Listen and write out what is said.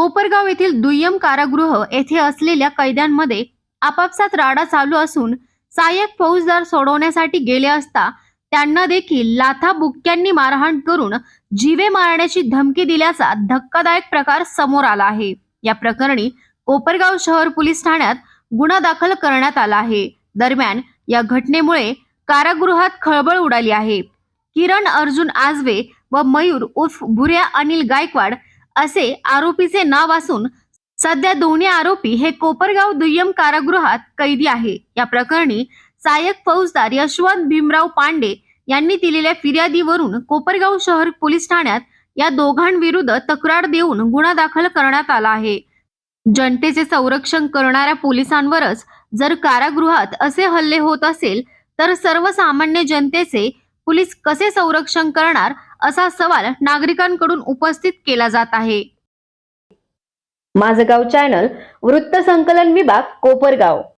कोपरगाव येथील दुय्यम कारागृह येथे असलेल्या कैद्यांमध्ये आपापसात राडा चालू असून सहाय्यक फौजदार सोडवण्यासाठी गेले असता त्यांना देखील लाथा बुक्क्यांनी मारहाण करून जीवे मारण्याची धमकी दिल्याचा धक्कादायक प्रकार समोर आला आहे. या प्रकरणी कोपरगाव शहर पोलीस ठाण्यात गुन्हा दाखल करण्यात आला आहे. दरम्यान या घटनेमुळे कारागृहात खळबळ उडाली आहे. किरण अर्जुन आजवे व मयूर उर्फ भुऱ्या अनिल गायकवाड असे आरोपीचे नाव असून सध्या दोन्ही आरोपी हे कोपरगाव दुय्यम कारागृहात कैदी आहे. या प्रकरणी सहाय्यक फौजदार यशवंत भीमराव पांडे यांनी दिलेल्या फिर्यादीवरून कोपरगाव शहर पोलीस ठाण्यात या दोघांविरुद्ध तक्रार देऊन गुन्हा दाखल करण्यात आला आहे. जनतेचे संरक्षण करणाऱ्या पोलिसांवरच जर कारागृहात असे हल्ले होत असेल तर सर्वसामान्य जनतेचे पोलीस कसे संरक्षण करणार असा सवाल नागरिकांकडून उपस्थित केला जात आहे. माझं गाव चॅनल वृत्त संकलन विभाग कोपरगाव.